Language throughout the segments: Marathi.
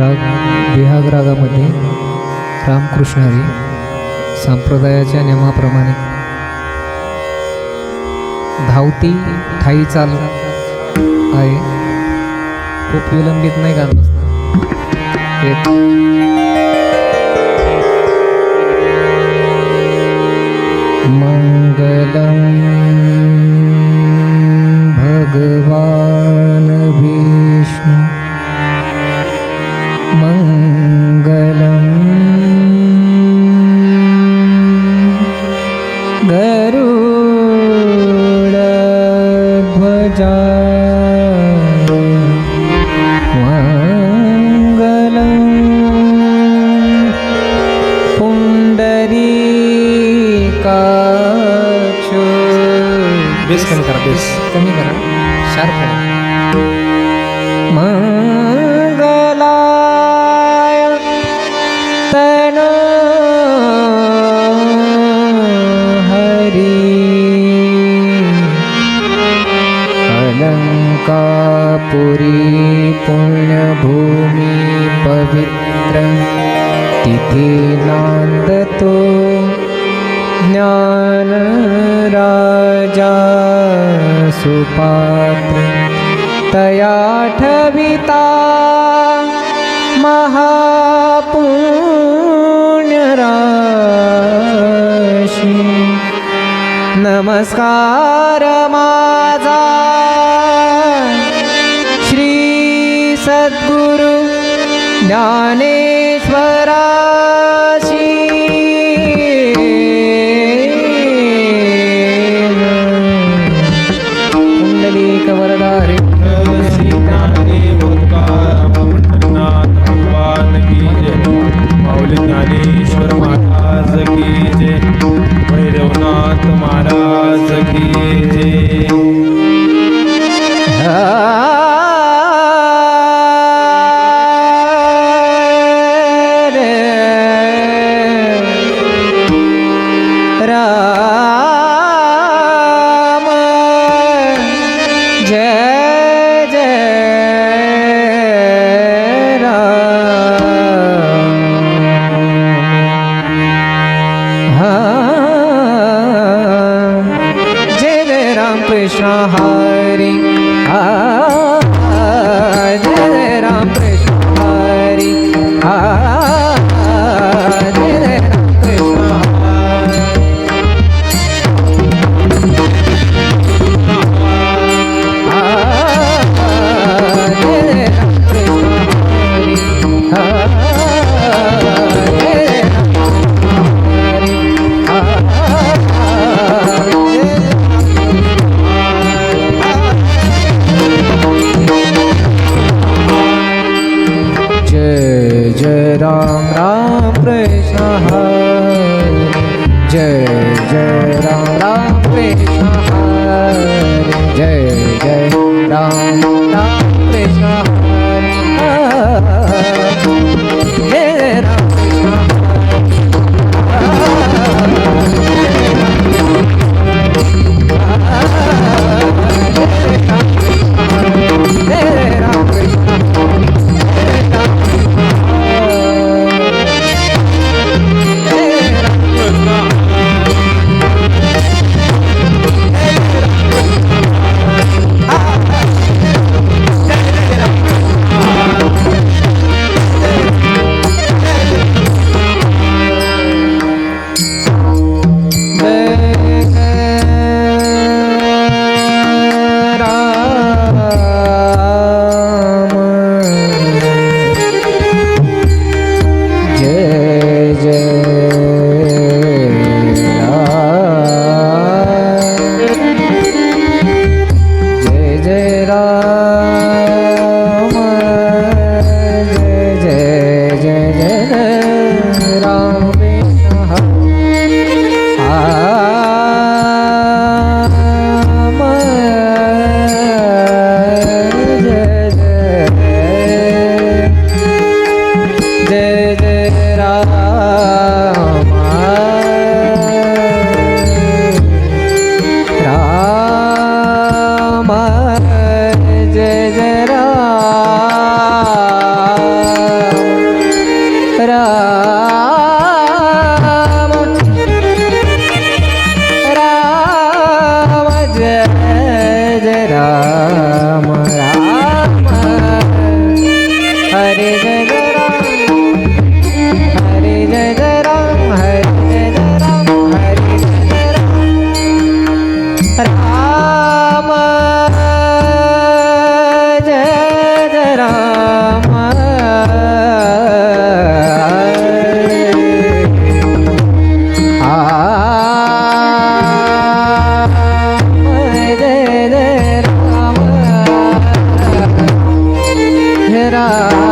राग बिहाग रागामध्ये रामकृष्ण हरी संप्रदायाच्या नियमाप्रमाणे धावती ठाई चाल आहे. खूप विलंबित नाही गाणं मंगलम भगवा पुरी पुण्यभूमी पवित्र। तिथे नांदतो ज्ञान राजा सुपात्र। तयाठविता ठविता महापुण्यराशि। नमस्कार मा ஞானே সাহারি। আ না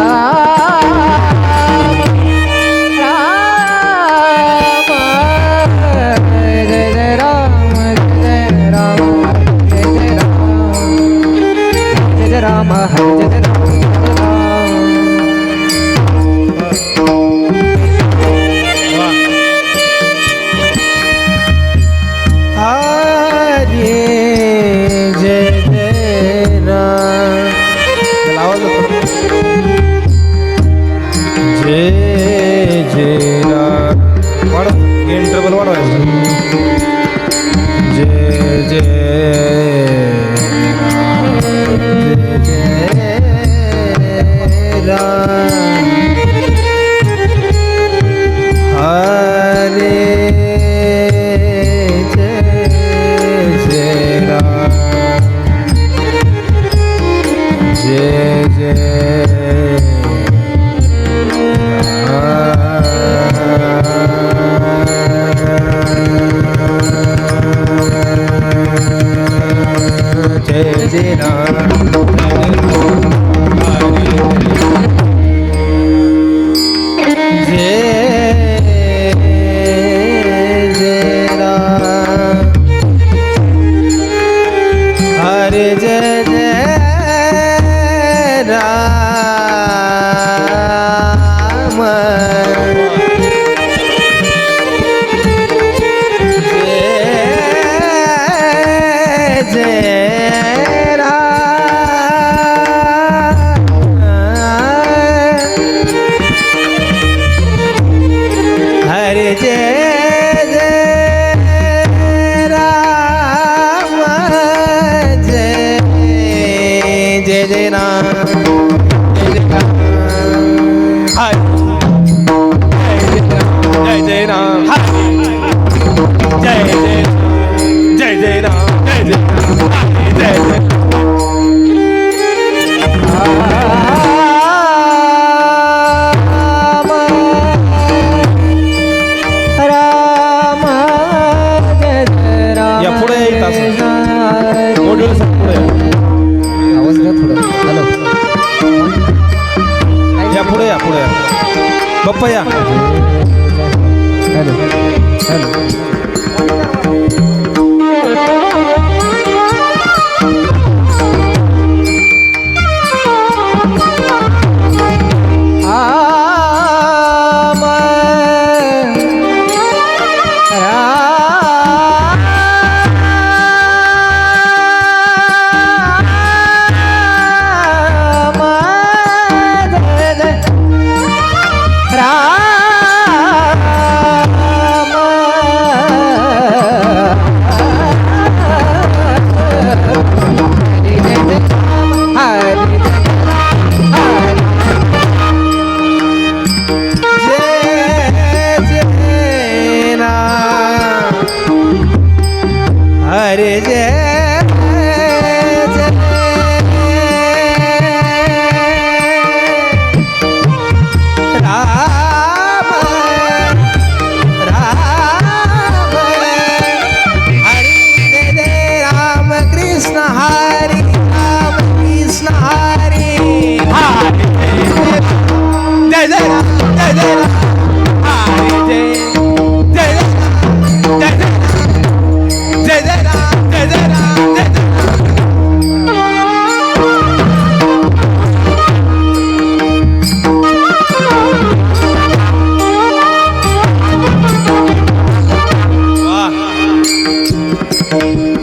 Yeah. Salut.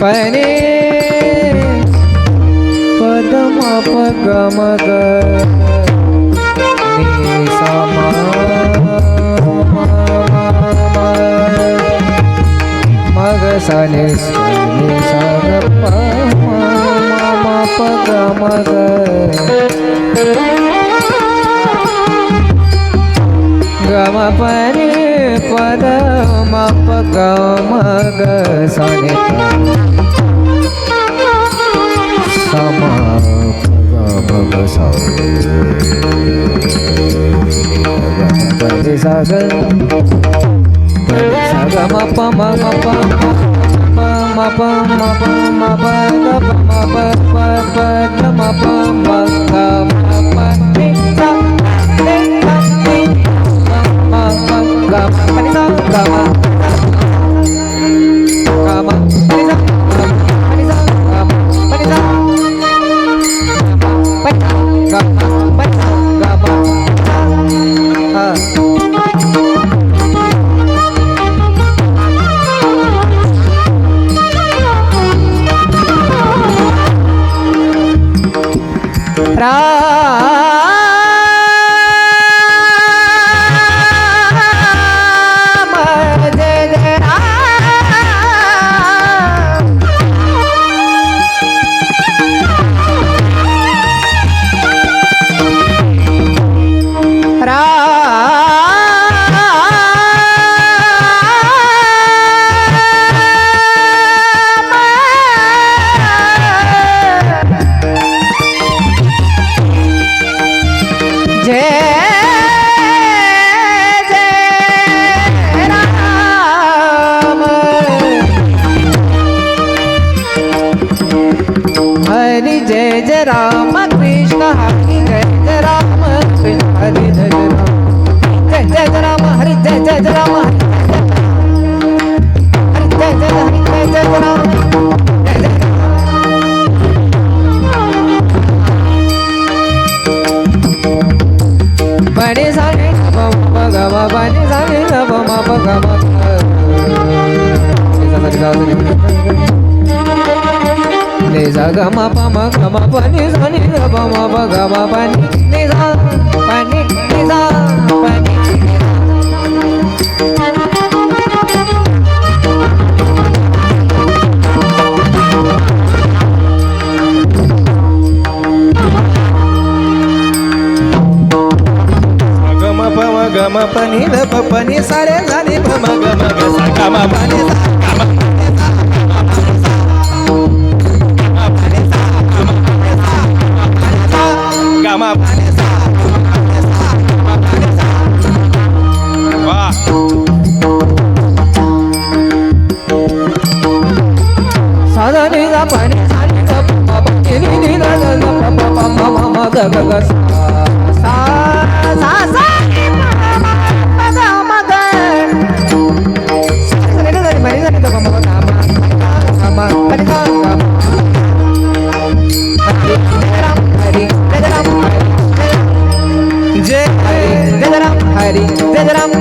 ಪರೇ ಪದಮ ಪಗಮಗ ಮಗ ಸನೆ ಸಗಪ್ಪ ಪಗಮಗ ಗಮ ಪರೇ ಪದ ಮಪ ಗಮಗ ಸನೆ Ma ba पाणी प पाणी सारे झाली मग मग साकामा पाणी कामा पाणी साधा निघा पाणी साधा पाणी निघा मग పెదరాము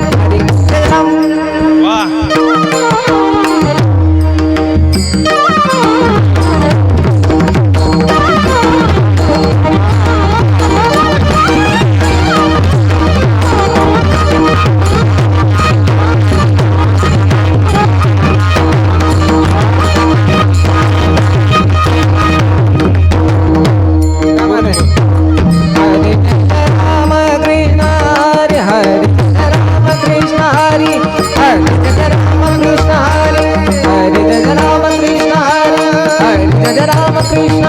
Krishna